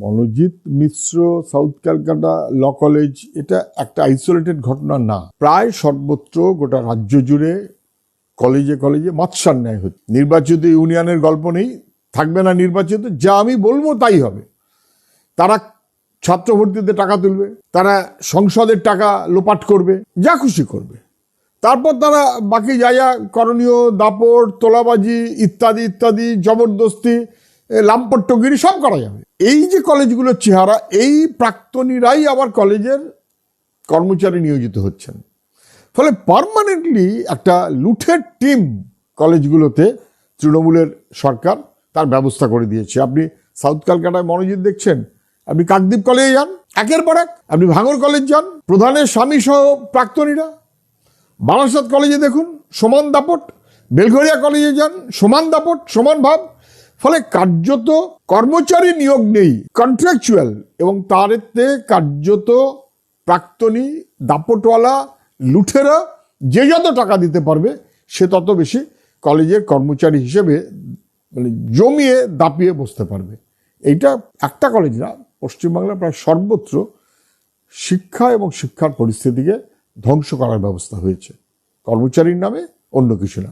Manojit Mishra, south Calcutta law college, এটা একটা isolated ঘটনা না। প্রায় সর্বত্র গোটা রাজ্য জুড়ে কলেজে কলেজে মৎস্যার ন্যায় হচ্ছে। নির্বাচিত ইউনিয়নের গল্প নেই, থাকবে না নির্বাচিত, যা আমি বলব তাই হবে। তারা ছাত্র ভর্তিতে টাকা তুলবে, তারা সংসদের টাকা লোপাট করবে, যা খুশি করবে। তারপর তারা বাকি যা যা করণীয়, দাপট, তোলাবাজি ইত্যাদি ইত্যাদি, জবরদস্তি লাম্পট্যগিরি সব করা যাবে। এই যে কলেজগুলোর চেহারা, এই প্রাক্তনীরাই আবার কলেজের কর্মচারী নিয়োজিত হচ্ছেন। ফলে পার্মানেন্টলি একটা লুঠের টিম কলেজগুলোতে তৃণমূলের সরকার তার ব্যবস্থা করে দিয়েছে। আপনি সাউথ ক্যালকাটায় মনোজিৎ দেখছেন? আপনি কাকদ্বীপ কলেজে যান, একের পর এক। আপনি ভাঙর কলেজ যান, প্রধানের স্বামী সহ প্রাক্তনীরা। বারাসাত কলেজে দেখুন, সমান দাপট। বেলঘরিয়া কলেজে যান, সমান দাপট, সমান ভাব। ফলে কার্যত কর্মচারী নিয়োগ নেই কন্ট্রাকচুয়াল এবং তারতে কার্যত প্রাক্তনী, দাপটওয়ালা, লুঠেরা যে যত টাকা দিতে পারবে, সে তত বেশি কলেজের কর্মচারী হিসেবে মানে জমিয়ে দাপিয়ে বসতে পারবে। এইটা একটা কলেজ না, পশ্চিমবাংলার প্রায় সর্বত্র শিক্ষা এবং শিক্ষার পরিস্থিতিকে ধ্বংস করার ব্যবস্থা হয়েছে। কর্মচারীর নামে অন্য কিছু না।